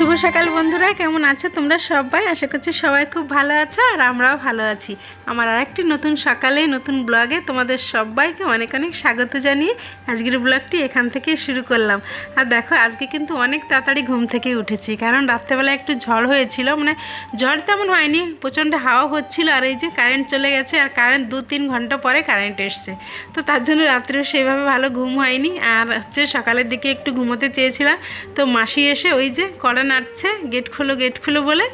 শুভ সকাল বন্ধুরা, কেমন আছো তোমরা সবাই? আশা করছি সবাই খুব ভালো আছো আর আমরাও ভালো আছি। আমার আরেকটি নতুন সকালে, নতুন ব্লগে তোমাদের সবাইকে অনেক অনেক স্বাগত জানিয়ে আজকের ব্লগটি এখান থেকে শুরু করলাম। আর দেখো, আজকে কিন্তু অনেক তাড়াতাড়ি ঘুম থেকে উঠেছি, কারণ রাত্রেবেলা একটু ঝড় হয়েছিল মানে ঝড় তেমন হয়নি, প্রচণ্ড হাওয়া হচ্ছিল আর এই যে কারেন্ট চলে গেছে আর কারেন্ট দু তিন ঘণ্টা পরে কারেন্ট এসছে। তো তার জন্য রাত্রেও সেভাবে ভালো ঘুম হয়নি। আর হচ্ছে সকালের দিকে একটু ঘুমোতে চেয়েছিলাম, তো মাসি এসে ওই যে কড়া নাড়ছে গেট খোলো গেট খোলো বলে।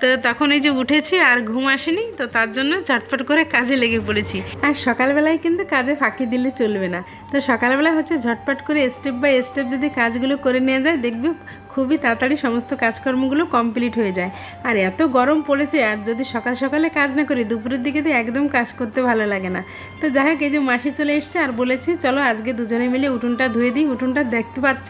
তো তখন এই যে উঠেছি আর ঘুম আসেনি, তো তার জন্য চটপট করে কাজে লেগে পড়েছি। আর সকালবেলায় কিন্তু কাজে ফাঁকি দিলে চলবে না। তো সকালবেলা হচ্ছে ঝটপট করে স্টেপ বাই স্টেপ যদি কাজগুলো করে নিয়ে যায়, দেখবে খুবই তাড়াতাড়ি সমস্ত কাজকর্মগুলো কমপ্লিট হয়ে যায়। আর এত গরম পড়েছে, আর যদি সকাল সকালে কাজ না করি, দুপুরের দিকে তো একদম কাজ করতে ভালো লাগে না। তো যাই হোক, এই যে মাসি চলে এসছে আর বলেছি, চলো আজকে দুজনে মিলে উঠোনটা ধুয়ে দিই। উঠোনটা দেখতে পাচ্ছ,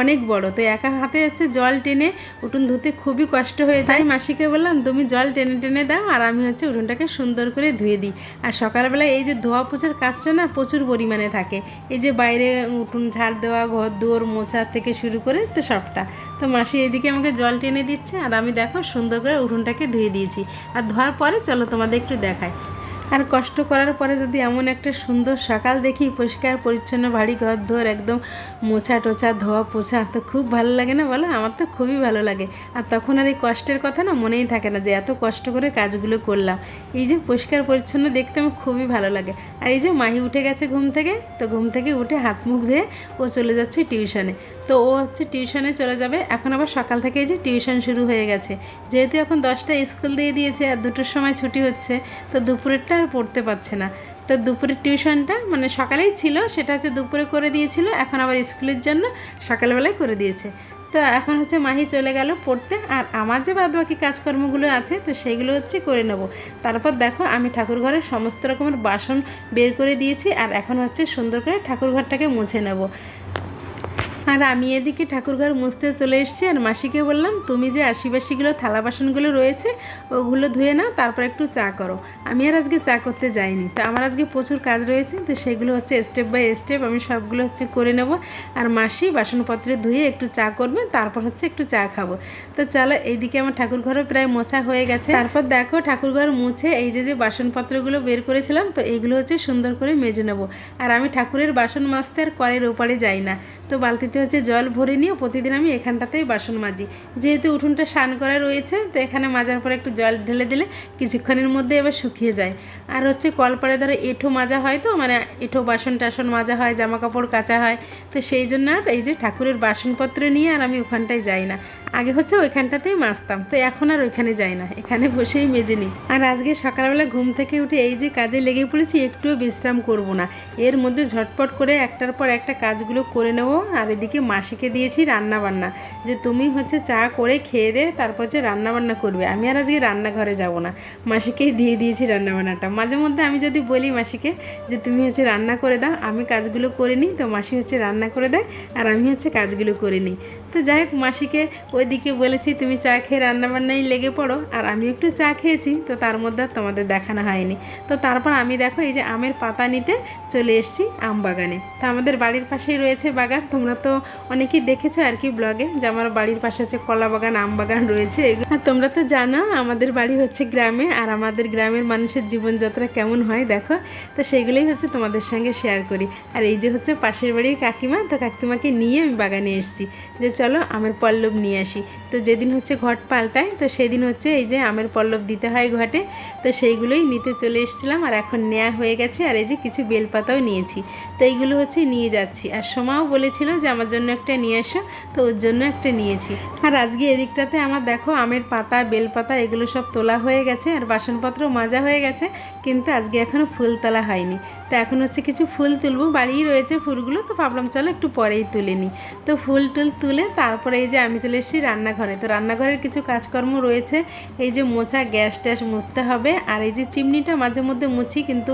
অনেক বড়। তো একা হাতে হচ্ছে জল টেনে উঠোন ধুতে খুবই কষ্ট হয়ে যায়। মাসিকে বললাম, তুমি জল টেনে টেনে দাও, আর আমি হচ্ছে উঠোনটাকে সুন্দর করে ধুয়ে দিই। আর সকালবেলা এই যে ধোয়া পোছার কাজটা না প্রচুর পরিমাণে থাকে। এই যে বাইরে উঠোন ঝাড় দেওয়া, ঘর দুয়ার মোছা থেকে শুরু করে তো সবটা। তো মাসি এদিকে আমাকে জল টেনে দিচ্ছে আর আমি দেখো সুন্দর করে উঠোনটাকে ধুয়ে দিয়েছি। আর ধোয়ার পরে চলো তোমাদের একটু দেখাই। আর কষ্ট করার পরে যদি এমন একটা সুন্দর সকাল দেখি, পরিষ্কার, পরিচ্ছন্ন, বাড়ি ঘর ধোর একদম মোছা টোছা, ধোয়া পোছা, তো খুব ভালো লাগে না বলো? আমার তো খুবই ভালো লাগে। আর তখন আর এই কষ্টের কথা না মনেই থাকে না যে এত কষ্ট করে কাজগুলো করলাম। এই যে পরিষ্কার, পরিচ্ছন্ন দেখতে আমার খুবই ভালো লাগে। আর এই যে মাহি উঠে গেছে ঘুম থেকে, তো ঘুম থেকে উঠে হাত মুখ ধুয়ে ও চলে যাচ্ছে টিউশনে। তো ও হচ্ছে টিউশনে চলে যাবে। এখন আবার সকাল থেকে এই যে টিউশন শুরু হয়ে গেছে। যেহেতু এখন দশটা স্কুল দিয়ে দিয়েছে আর দুটোর সময় ছুটি হচ্ছে, তো দুপুরেরটা আর পড়তে পারছে না। তো দুপুরের টিউশনটা মানে সকালেই ছিল, সেটা হচ্ছে দুপুরে করে দিয়েছিল, এখন আবার স্কুলের জন্য সকালবেলায় করে দিয়েছে। তো এখন হচ্ছে মাহি চলে গেল পড়তে, আর আমার যে বাদ বাকি কাজকর্মগুলো আছে, তো সেইগুলো হচ্ছে করে নেব। তারপর দেখো আমি ঠাকুর ঘরের সমস্ত রকমের বাসন বের করে দিয়েছি, আর এখন হচ্ছে সুন্দর করে ঠাকুর ঘরটাকে মুছে নেব। আর আমি এদিকে ঠাকুরঘর মুছতে চলে এসেছি আর মাসিকে বললাম, তুমি যে আশিবাসিগুলো থালা বাসনগুলো রয়েছে, ওগুলো ধুয়ে নাও, তারপর একটু চা করো। আমি আর আজকে চা করতে যাইনি। তো আমার আজকে প্রচুর কাজ রয়েছে, তো সেগুলো হচ্ছে স্টেপ বাই স্টেপ আমি সবগুলো হচ্ছে করে নেব। আর মাসি বাসনপত্রে ধুয়ে একটু চা করবে, তারপর হচ্ছে একটু চা খাব। তো চলো, এইদিকে আমার ঠাকুর ঘরও প্রায় মোছা হয়ে গেছে। তারপর দেখো ঠাকুর ঘর মুছে এই যে যে বাসনপত্রগুলো বের করেছিলাম, তো এইগুলো হচ্ছে সুন্দর করে মেজে নেব। আর আমি ঠাকুরের বাসন মাজতে আর করের ওপারে যাই না। তো বালতিতে হচ্ছে জল ভরে নিয়ে প্রতিদিন আমি এখানটাতেই বাসন মাজি। যেহেতু উঠোনটা স্নান করা রয়েছে, তো এখানে মাজার পরে একটু জল ঢেলে দিলে কিছুক্ষণের মধ্যে এবার শুকিয়ে যায়। আর হচ্ছে কলপারে ধরো এঁঠো মাজা হয় তো মানে এঁঠো বাসন টাসন মাজা হয় জামা কাপড় কাচা হয়, তো সেই জন্য আর এই যে ঠাকুরের বাসনপত্র নিয়ে আর আমি ওখানটায় যাই না। আগে হচ্ছে ওইখানটাতেই মাজতাম, তো এখন আর ওইখানে যাই না, এখানে বসেই মেজে নিই। আর আজকে সকালবেলা ঘুম থেকে উঠে এই যে কাজে লেগে পড়েছি, একটুও বিশ্রাম করব না। এর মধ্যে ঝটপট করে একটার পর একটা কাজগুলো করে নেব আর এদিকে মাসিকে দিয়েছি রান্না বান্না যে তুমি হচ্ছে চা করে খেয়ে দে, তারপর যে রান্না বান্না করবে। আমি আর আজকে রান্নাঘরে যাব না। মাসিকেই দিয়ে দিয়েছি রান্না বান্নাটা মাঝে মধ্যে আমি যদি বলি মাসিকে যে তুমি হচ্ছে রান্না করে দাও, আমি কাজগুলো করে নিই, তো মাসি হচ্ছে রান্না করে দেয় আর আমি হচ্ছে কাজগুলো করে নিই। তো যাই হোক, মাসিকে ওইদিকে বলেছি, তুমি চা খেয়ে রান্নাবান্নায় লেগে পড়ো। আর আমি একটু চা খেয়েছি, তো তার মধ্যে তোমাদের দেখানো হয়নি। তো তারপর আমি দেখো, এই যে আমের পাতা নিতে চলে এসেছি আম বাগানে। তো আমাদের বাড়ির পাশেই রয়েছে বাগান। তোমরা তো অনেকেই দেখেছ আর কি ব্লগে যে আমার বাড়ির পাশে আছে কলা বাগান, আম বাগান রয়েছে। আর তোমরা তো জানো আমাদের বাড়ি হচ্ছে গ্রামে আর আমাদের গ্রামের মানুষের জীবনযাত্রা কেমন হয় দেখো। তো সেগুলোই হচ্ছে তোমাদের সঙ্গে শেয়ার করি। আর এই যে হচ্ছে পাশের বাড়ির কাকিমা, তো কাকিমাকে নিয়ে আমি বাগানে এসেছি। যে চলো আমের পল্লব নিয়ে আসি। তো যেদিন হচ্ছে ঘট পাল্টায়, তো সেদিন হচ্ছে এই যে আমের পল্লব দিতে হয় ঘটে। তো সেইগুলোই নিতে চলে এসেছিলাম আর এখন নেওয়া হয়ে গেছে। আর এই যে কিছু বেলপাতাও নিয়েছি। তো এইগুলো হচ্ছে নিয়ে যাচ্ছি। আর সোমাও বলেছিল যে আমার জন্য একটা নিয়ে এসো, তো ওর জন্য একটা নিয়েছি। আর আজকে এদিকটাতে আমার দেখো আমের পাতা, বেলপাতা এগুলো সব তোলা হয়ে গেছে, আর বাসনপত্র মাজা হয়ে গেছে, কিন্তু আজকে এখনও ফুল তোলা হয়নি। তো এখন হচ্ছে কিছু ফুল তুলবো। বাড়িই রয়েছে ফুলগুলো, তো ভাবলাম চলো একটু পরেই তুলে নিই। তো ফুল টুল তুলে তারপরে এই যে আমি চলে এসেছি রান্নাঘরে। তো রান্নাঘরের কিছু কাজকর্ম রয়েছে। এই যে মোছা, গ্যাস ট্যাস মুছতে হবে। আর এই যে চিমনিটা মাঝে মধ্যে মুছি, কিন্তু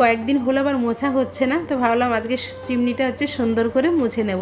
কয়েকদিন হলো আবার মোছা হচ্ছে না। তো ভাবলাম আজকে চিমনিটা হচ্ছে সুন্দর করে মুছে নেব।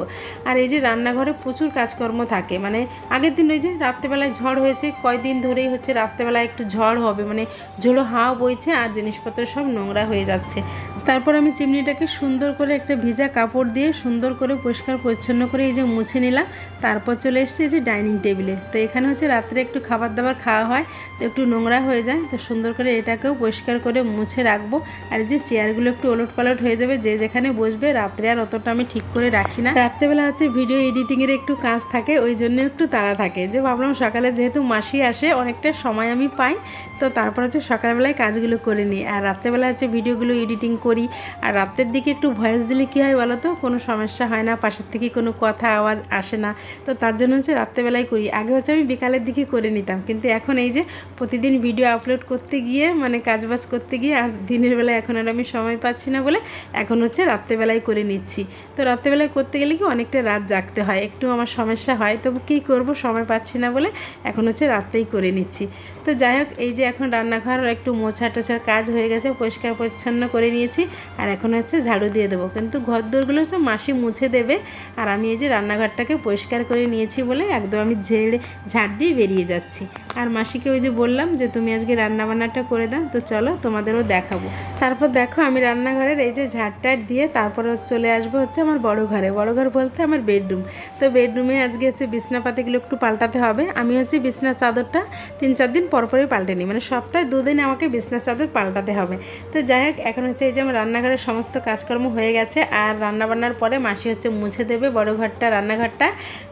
আর এই যে রান্নাঘরে প্রচুর কাজকর্ম থাকে। মানে আগের দিন ওই যে রাত্রেবেলায় ঝড় হয়েছে, কয়দিন ধরেই হচ্ছে রাত্রেবেলায় একটু ঝড় হবে। মানে ঝোড়ো হাওয়া বইছে আর জিনিসপত্র সব নোংরা হয়ে যাচ্ছে। তারপর আমি চিমনিটাকে সুন্দর করে একটা ভিজা কাপড় দিয়ে সুন্দর করে পরিষ্কার পরিচ্ছন্ন করে এই যে মুছে নিলাম। তারপর চলে এসেছি এই যে ডাইনিং টেবিলে। তো এখানে হচ্ছে রাত্রে একটু খাবার দাবার খাওয়া হয়, তো একটু নোংরা হয়ে যায়, তো সুন্দর করে এটাকেও পরিষ্কার করে মুছে রাখব। আর যে চেয়ারগুলো একটু ওলট পালট হয়ে যাবে, যে যেখানে বসবে রাত্রে আর অতটা আমি ঠিক করে রাখি না। রাত্রেবেলা হচ্ছে ভিডিও এডিটিংয়ের একটু কাজ থাকে, ওই জন্য একটু তাড়া থাকে। যে ভাবলাম সকালে যেহেতু মাসি আসে, অনেকটা সময় আমি পাই, তো তারপর হচ্ছে সকালবেলায় কাজগুলো করে নিই। আর রাত্রেবেলা হচ্ছে ভিডিওগুলো এডিটিং করি আর রাতের দিকে একটু ভয়েস দিলে কী হয় বলো তো কোনো সমস্যা হয় না, পাশের থেকে কোনো কথা, আওয়াজ আসে না। তো তার জন্য হচ্ছে রাত্রেবেলায় করি। আগে হচ্ছে আমি বিকালের দিকে করে নিতাম। কিন্তু এখন এই যে প্রতিদিন ভিডিও আপলোড করতে গিয়ে মানে কাজবাজ করতে গিয়ে, আর দিনের বেলায় এখন আর আমি সময় পাচ্ছি না বলে এখন হচ্ছে রাত্রেবেলায় করে নিচ্ছি। তো রাত্রেবেলায় করতে গেলে কি অনেকটা রাত জাগতে হয়। একটু আমার সমস্যা হয়, তবু কী করব? সময় পাচ্ছি না বলে এখন হচ্ছে রাত্রেই করে নিচ্ছি। তো যাই হোক, এই যে এখন রান্নাঘর একটু মোছা টোছার কাজ হয়ে গেছে পরিষ্কার পরিচ্ছন্ন করে নিয়েছি। আর এখন হচ্ছে ঝাড়ু দিয়ে দেবো। কিন্তু ঘর দোরগুলো হচ্ছে মাসি মুছে দেবে। আর আমি এই যে রান্নাঘরটাকে পরিষ্কার করে নিয়েছি বলে একদম আমি ঝেড়ে, ঝাড় দিয়ে বেরিয়ে যাচ্ছি। আর মাসিকে ওই যে বললাম যে, তুমি আজকে রান্নাবান্নাটা করে দাও, তো চলো তোমাদেরও দেখাবো। তারপর দেখো আমি রান্নাঘরের এই যে ঝাড়টার দিয়ে তারপর চলে আসব হচ্ছে আমার বড় ঘরে। বড় ঘর বলতে আমার বেডরুম। তো বেডরুমে আজকে হচ্ছে বিছনাপাতিগুলো একটু পাল্টাতে হবে। আমি হচ্ছে বিছনার চাদরটা তিন চার দিন পরপরই পাল্টে নিই। মানে সপ্তাহে দুদিন আমাকে বিছনার চাদর পাল্টাতে হবে। তো যাই হোক, এখন হচ্ছে এই যে আমার রান্নাঘরের সমস্ত কাজকর্ম হয়ে গেছে আর রান্নাবান্নার পরে মাসি হচ্ছে মুছে দেবে বড় ঘরটা, রান্নাঘরটা।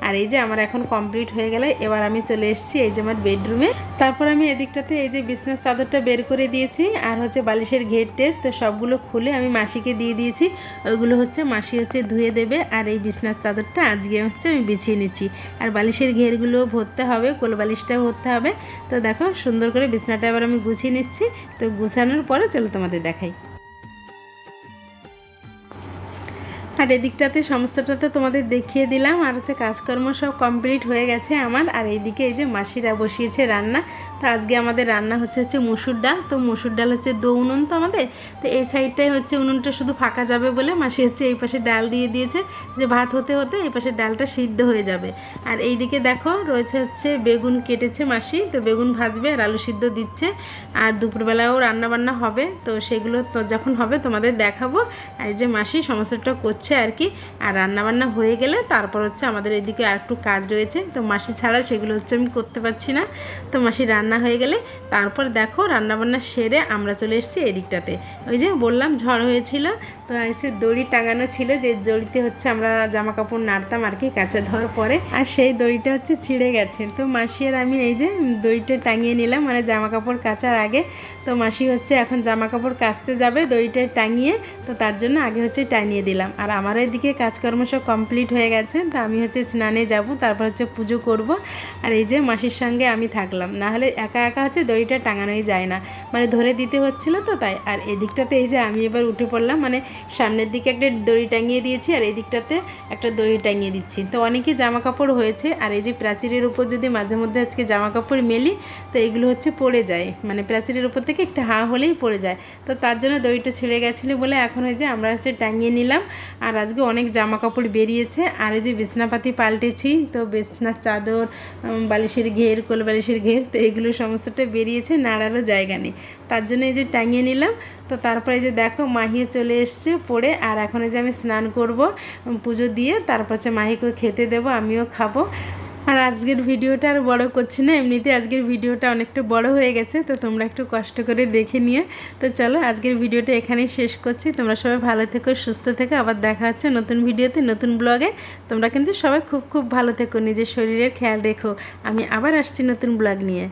আর এই যে আমার এখন কমপ্লিট হয়ে গেলে, এবার আমি চলে এসেছি এই যে আমার বেডরুমে তারপর আমি এদিকটাতে এই যে বিছনার চাদরটা বের করে দিয়েছি আর হচ্ছে বালিশের ঘেরটের তো সবগুলো খুলে আমি মাসিকে দিয়ে দিয়েছি। ওইগুলো হচ্ছে মাসি হচ্ছে ধুয়ে দেবে আর এই বিছনার চাদরটা আজকে হচ্ছে আমি বিছিয়ে নিচ্ছি। আর বালিশের ঘেরগুলো ভরতে হবে, কোল বালিশটাও ভরতে হবে। তো দেখো সুন্দর করে বিছনাটা এবার আমি গুছিয়ে নিচ্ছি। তো গুছানোর পরে চলো তোমাদের দেখাই। আর এদিকটাতে সমস্তটাতে তোমাদের দেখিয়ে দিলাম, আর হচ্ছে কাজকর্ম সব কমপ্লিট হয়ে গেছে আমার। আর এইদিকে এই যে মাসিরা বসিয়েছে রান্না, তো আজকে আমাদের রান্না হচ্ছে হচ্ছে মুসুর ডাল। তো মুসুর ডাল হচ্ছে দো উনুন তো আমাদের, তো এই সাইডটাই হচ্ছে উনুনটা শুধু ফাঁকা যাবে বলে মাসি হচ্ছে এই পাশে ডাল দিয়ে দিয়েছে, যে ভাত হতে হতে এই পাশে ডালটা সিদ্ধ হয়ে যাবে। আর এইদিকে দেখো রয়েছে হচ্ছে বেগুন কেটেছে মাসি, তো বেগুন ভাজবে আর আলু সিদ্ধ দিচ্ছে। আর দুপুরবেলাও রান্না বান্না হবে, তো সেগুলো তো যখন হবে তোমাদের দেখাবো। আর এই যে মাসি সমস্তটা করছে আর কি। আর রান্নাবান্না হয়ে গেলে তারপর হচ্ছে আমাদের এদিকে আর একটু কাজ রয়েছে। তো মাসি ছাড়া সেগুলো হচ্ছে আমি করতে পারছি না। তো মাসি রান্না হয়ে গেলে তারপর দেখো রান্নাবান্না সেরে আমরা চলে এসেছি এদিকটাতে। ওই যে বললাম ঝড় হয়েছিল, তো এসে দড়ি টাঙানো ছিল যে দড়িতে হচ্ছে আমরা জামা কাপড় নাড়তাম আর কি কাছে ধর পরে। আর সেই দড়িটা হচ্ছে ছিঁড়ে গেছে। তো মাসি আর আমি এই যে দড়িটা টাঙিয়ে নিলাম মানে জামা কাপড় কাচার আগে। তো মাসি হচ্ছে এখন জামা কাপড় কাচতে যাবে দড়িটা টাঙিয়ে, তো তার জন্য আগে হচ্ছে টাঙিয়ে দিলাম। আর আমার এদিকে কাজকর্ম সব কমপ্লিট হয়ে গেছে, তো আমি হচ্ছে স্নানে যাব, তারপর হচ্ছে পুজো করব। আর এই যে মাসির সঙ্গে আমি থাকলাম, না হলে একা একা হচ্ছে দড়িটা টাঙানোই যায় না। মানে ধরে দিতে হচ্ছিল তো তাই, আর এদিকটাতে এই যে আমি এবার উঠে পড়লাম মানে সামনের দিকে একটা দড়ি টাঙিয়ে দিয়েছি, আর এদিকটাতে একটা দড়ি টাঙিয়ে দিচ্ছি। তো অনেকে জামা কাপড় হয়েছে, আর এই যে প্রাচীরের উপর যদি মাঝে মধ্যে আজকে জামা কাপড় মেলি, তো এগুলো হচ্ছে পড়ে যায়। মানে প্রাচীরের উপর থেকে একটা হাঁ হলেই পড়ে যায়। তো তার জন্য দড়িটা ছিঁড়ে গেছিল বলে এখন এই যে আমরা হচ্ছে টাঙিয়ে নিলাম। আর আজকে অনেক জামা কাপড় বেরিয়েছে। আর এই যে বিছনাপাতি পাল্টেছি, তো বিছনার চাদর বালিশের ঘের, কোল বালিশের ঘের, তো এগুলো সমস্তটা বেরিয়েছে, নাড়ারও জায়গা নেই। তার জন্য এই যে টাঙিয়ে নিলাম, তো তারপরে যে দেখো মাহিও চলে এসছে পড়ে, আর এখন যে আমি স্নান করব পুজো দিয়ে, তারপর হচ্ছে মাহিকে খেতে দেবো, আমিও খাব। আর আজকের ভিডিওটা আর বড় করছি না, এমনিতে আজকের ভিডিওটা অনেকটা বড় হয়ে গেছে, তো তোমরা একটু কষ্ট করে দেখে নিয়ে তো চলো আজকের ভিডিওটা এখানেই শেষ করছি, তোমরা সবাই ভালো থেকো, সুস্থ থেকো, আবার দেখা হচ্ছে নতুন ভিডিওতে, নতুন ব্লগে। তোমরা কিন্তু সবাই খুব খুব ভালো থেকো, নিজের শরীরের খেয়াল রেখো। আমি আবার আসছি নতুন ব্লগ নিয়ে।